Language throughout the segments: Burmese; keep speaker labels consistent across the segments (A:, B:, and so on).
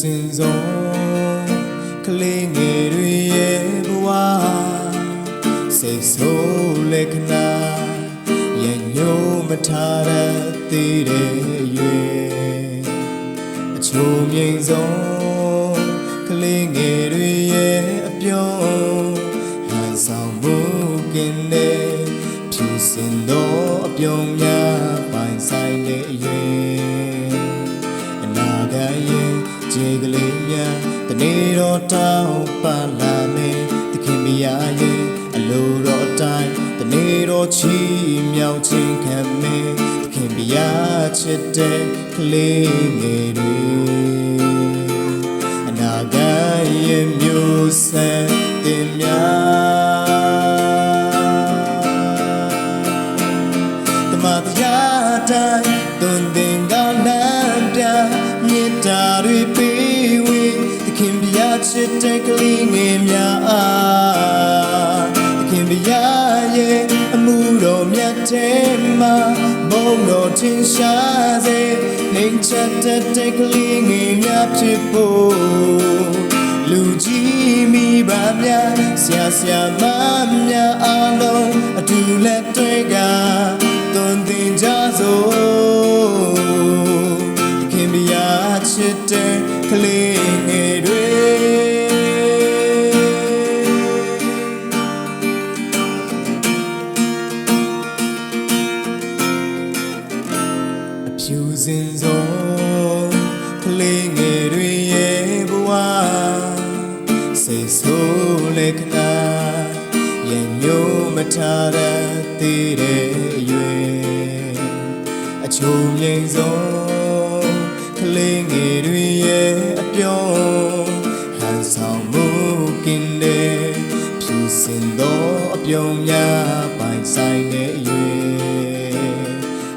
A: စင်ဆုံးကလေးငယ်တွေရဲ့ဘဝစိတ်ဆိုးလက်ခဏရဲ့ညို့မထားရသေးတဲ့ရွယ်အချို့မြင်ဆုံးကလေးငယ်တွေရဲ့အပြောင်းဟန်ဆောင်မှုကင်းတဲ့ဖြူစင်သောအပြောင်းများပိုင်ဆိုင် ရဲ့ခြေကလေးများတနေ့တော့တောင်းပန်လာမယ်သခင်မယားရဲ့အလိုတော်အတိုင်းတနေ့တော့ချီမြောက်ခြင်းခံမယ်သခင်မယားချစ်တဲ့ကလေးငယ်တွေအနာဂတ်ရဲ့မျိုးဆက်တင်များတမတရားတိုင်းသွန်သင်ကောင်းလမ်းပြမေ တ္တာတွေပေးဝေသခင်ဗျာချစ်တဲ့ကလေးငယ်များအားသခင်ဗျာရဲ့အမှုတော်မြတ်တဲ့မှာဘုံတော်ထင်ရှားစေနှိမ်ချက်တဲ့ကလေးငယ်များဖြစ်ဖို့လူကြီးမိဘများဆရာဆရာမများအားလုံးအတူလက်တွေက ခင်ဗျာချစ်တဲ့ကလေးငယ်တွေအဖြူစင်ဆုံးကလေးငယ်တွေရဲ့ဘဝစိတ်ဆိုးလက်ခဏရညိုးမထားရသေးတဲ့အရွယ်အချိုမြိန်ဆုံးကလေး ငယ်တွေရဲ့အပြုံးဟန်ဆောင်မှုကင်းတဲ့ဖြူစင်သောအပြုံးများပိုင်ဆိုင်တဲ့အရွယ်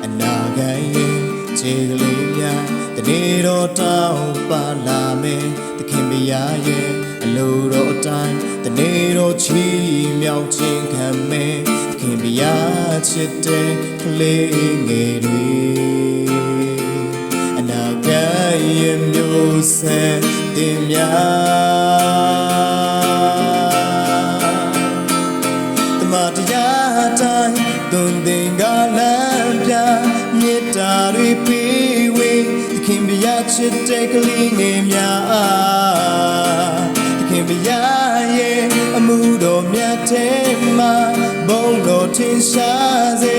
A: အနာဂတ်ရဲ့ခြေကလေးများတနေ့တော့တောင်းပါလာမယ်သခင်မယားရဲ့အလိုတော်အတိုင်းတနေ့တော့ချီမြောက်ခြင်းခံမယ်သခင်မယားချစ်တဲ့ကလေးငယ်တွေ တင်များတမတရားတိုင်းသွန်သင်ကလမ်းပြမေတ္တာတွေပေးဝေသခင်ဗျာချစ်တဲ့ကလေးငယ်များအားသခင်ဗျာရဲ့အမှုတော်မြတ်တဲ့မှာဘုံတော်ထင်ရှားစေ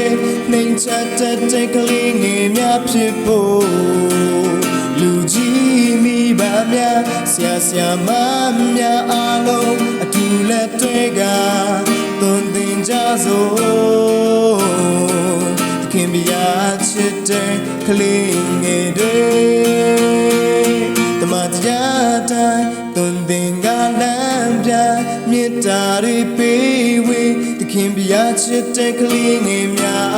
A: နှိမ်ချတဲ့ကလေးငယ်များဖြစ်ဖို့လူကြီး မိဘများဆရာဆရာမများအားလုံးအတူလက်တွေကသွန်သင်ကြစို့သခင်ဗျာချစ်တဲ့ကလေးငယ်တွေတမတရားတိုင်းသွန်သင်ကလမ်းပြမေတ္တာတွေပေးဝေသခင်ဗျာချစ်တဲ့ကလေးငယ်များ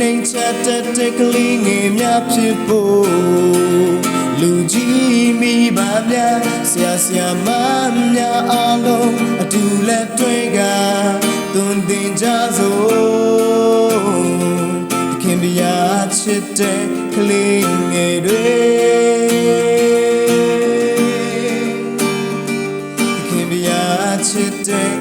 A: နှိမ်ချတဲ့တဲ့ကလေးငယ်များဖြစ်ဖို့လူကြီးမိဘများဆရာဆရာမများအားလုံးအတူလက်တွေကသွန်သင်ကြစို့သခင်ဗျာချစ်တဲ့ကလေးငယ်တွေသခင်ဗျာချစ်တဲ့